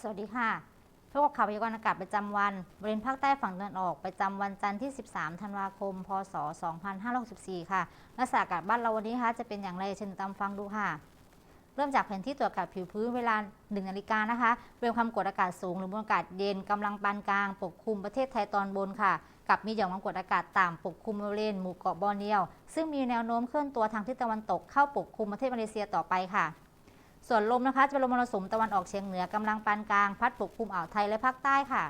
สวัสดีค่ะพบกับข่าวพยากรณ์อากาศประจำวัน บริเวณภาคใต้ฝั่งตะวันออกประจำวันจันทร์ที่ 13 ธันวาคม พศ 2564 ค่ะ ลักษณะอากาศบ้านเราวันนี้คะจะเป็นอย่างไรเชิญตามฟังดูค่ะ เริ่มจากแผนที่ตรวจอากาศผิวพื้นเวลา 1 นาฬิกานะคะบริเวณความกดอากาศสูงหรือมวลอากาศเย็นกำลังปานกลางปกคลุมประเทศไทยตอนบนค่ะ กับมีหย่อมความกดอากาศต่ำปกคลุมบริเวณหมู่เกาะบอร์เนียว ซึ่งมีแนวโน้มเคลื่อนตัวทางทิศตะวันตกเข้าปกคลุมประเทศมาเลเซียต่อไปค่ะ ส่วนลมนะคะจะเป็นลมมรสุมตะวันออกเฉียงเหนือกำลังปานกลางพัดปกคลุมอ่าวไทยและภาคใต้ค่ะ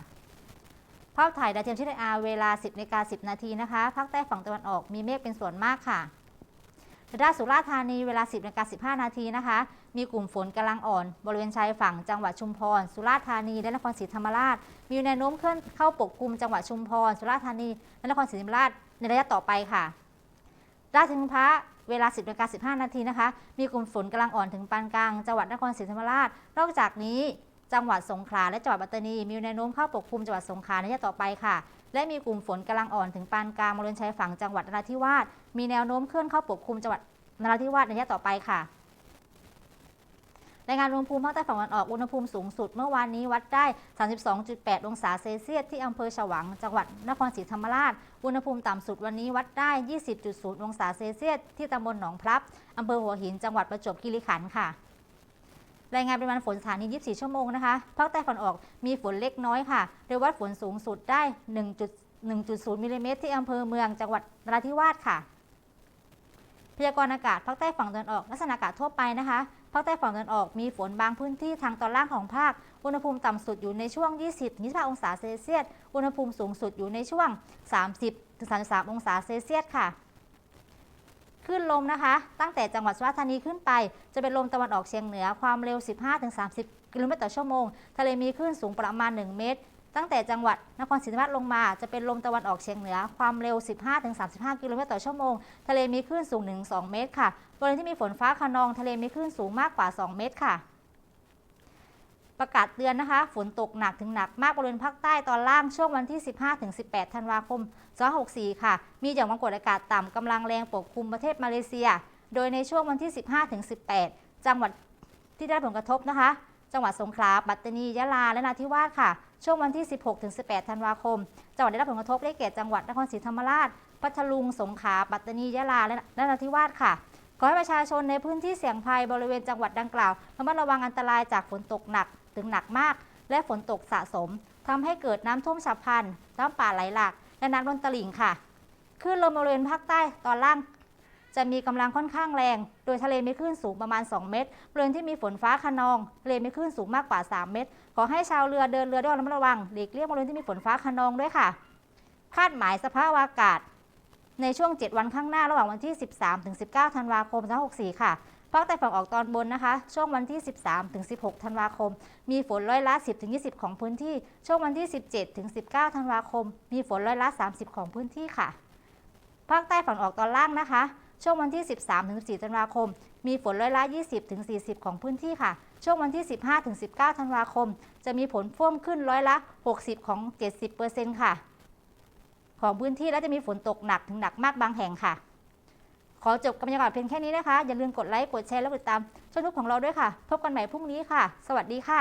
ภาพถ่ายดาวเทียมชิดอาเวลา 10นาฬิกา10 นาทีนะคะภาคใต้ฝั่งตะวันออกมีเมฆเป็นส่วนมากค่ะด้านสุราษฎร์ธานีเวลา 10นาฬิกา15 นาทีนะคะ มีกลุ่มฝนกำลังอ่อน บริเวณชายฝั่งจังหวัดชุมพร สุราษฎร์ธานีและนครศรีธรรมราช มีแนวโน้มเคลื่อนเข้าปกคลุมจังหวัดชุมพร สุราษฎร์ธานีและนครศรีธรรมราชในระยะต่อไปค่ะ ราชถึงพระ เวลา 10นาฬิกา15 นาทีนะคะ มีกลุ่มฝนกำลังอ่อนถึงปานกลาง จังหวัดนครศรีธรรมราช นอกจากนี้จังหวัดสงขลาและจังหวัดปัตตานี มีแนวโน้มเข้าปกคลุมจังหวัดสงขลาในระยะต่อไปค่ะ และมีกลุ่มฝนกำลังอ่อนถึงปานกลางบริเวณชายฝั่งจังหวัดนราธิวาส มีแนวโน้มเคลื่อนเข้าปกคลุมจังหวัดนราธิวาสในระยะต่อไปค่ะ รายงานอุณหภูมิภาคใต้ฝั่งตะวันออกอุณหภูมิสูงสุดเมื่อวานนี้วัดได้ 32.8 องศาเซลเซียสที่อำเภอฉวังจังหวัดนครศรีธรรมราช อุณหภูมิต่ำสุดวันนี้วัดได้ 20.0 องศาเซลเซียสที่ตำบลหนองพลับอำเภอหัวหินจังหวัดประจวบคีรีขันธ์ค่ะรายงานปริมาณฝนสถานี 24 ชั่วโมงนะคะ ภาคใต้ฝั่งออกมีฝนเล็กน้อยค่ะ โดยวัดฝนสูงสุดได้1.1.0 มิลลิเมตรที่อำเภอเมืองจังหวัดนราธิวาสค่ะ พยากรณ์อากาศภาคใต้ฝั่งตะวันออกลักษณะอากาศทั่วไปนะคะ ภาคใต้ฝั่งตะวันออกมีฝนบางพื้นที่ทางตอนล่างของภาค อุณหภูมิต่ำสุดอยู่ในช่วง 20-25 องศาเซลเซียส อุณหภูมิสูงสุดอยู่ในช่วง 30-33 องศาเซลเซียสค่ะคลื่นลมนะคะ ตั้งแต่จังหวัดสุราษฎร์ธานีขึ้นไป จะเป็นลมตะวันออกเฉียงเหนือความเร็ว 15-30 กิโลเมตรต่อชั่วโมง ทะเลมีคลื่นสูงประมาณ 1 เมตร ตั้งแต่จังหวัดนครศรีธรรมราชลงมา จะเป็นลมตะวันออกเฉียงเหนือ ความเร็ว 15-35 กิโลเมตรต่อชั่วโมง ทะเลมีคลื่นสูง 1-2 เมตรค่ะ บริเวณที่มีฝนฟ้าคะนองทะเลมีคลื่นสูงมากกว่า 2 เมตรค่ะ ประกาศเตือนนะคะ ฝนตกหนักถึงหนักมากบริเวณภาคใต้ตอนล่างช่วงวันที่ 15-18 ธันวาคม 2564 ค่ะ มีหย่อมความกดอากาศต่ำกำลังแรงปกคลุมประเทศมาเลเซีย โดยในช่วงวันที่ 15-18 จังหวัดที่ได้รับผลกระทบนะคะ จังหวัดสงขลา ปัตตานี ยะลา และนาธิวาสค่ะ ช่วงวันที่ 16-18 ธันวาคม จังหวัดได้รับผลกระทบได้แก่จังหวัดนครศรีธรรมราช พัทลุง สงขลา ปัตตานี ยะลา และนราธิวาสค่ะ ขอให้ประชาชนในพื้นที่เสี่ยงภัยบริเวณจังหวัดดังกล่าวระมัดระวังอันตรายจากฝนตกหนักถึงหนักมาก และฝนตกสะสมทำให้เกิดน้ำท่วมฉับพลันน้ำป่าไหลหลาก และน้ำล้นตลิ่งค่ะคลื่นลมบริเวณภาคใต้ตอนล่าง จะมีกำลังค่อนข้างแรง โดยทะเลมีคลื่นสูงประมาณ 2 เมตรบริเวณที่มีฝนฟ้าคะนองทะเลมีคลื่นสูงมากกว่า 3 เมตร ขอให้ชาวเรือเดินเรือด้วยความระมัดระวังหลีกเลี่ยงบริเวณที่มีฝนฟ้าคะนองด้วยค่ะ คาดหมายสภาพอากาศ ในช่วง 7 วันข้างหน้าระหว่างวันที่ 13ถึง19 ธันวาคม2564 ค่ะภาคใต้ฝั่งออกตอนบนนะคะ ช่วงวันที่ 13ถึง16 ธันวาคม มีฝนร้อยละ 10ถึง20 ของพื้นที่ ช่วงวันที่ 17ถึง19 ธันวาคม มีฝนร้อยละ 30 ของพื้นที่ค่ะ ภาคใต้ฝั่งออกตอนล่างนะคะ ช่วงวันที่ 13ถึง14ธันวาคม มีฝนร้อยละ 20-40 ของพื้นที่ค่ะ ช่วงวันที่ 15ถึง19ธันวาคม จะมีผลเพิ่มขึ้นร้อยละ 60 ของ 70ค่ะ ของพื้นที่และจะมีฝนตกหนักถึงหนักมากบางแห่งค่ะ ขอจบกับบรรยากาศเพียงแค่นี้นะคะ อย่าลืมกดไลค์ กดแชร์ และกดติดตามช่องทุกของเราด้วยค่ะ พบกันใหม่พรุ่งนี้ค่ะ สวัสดีค่ะ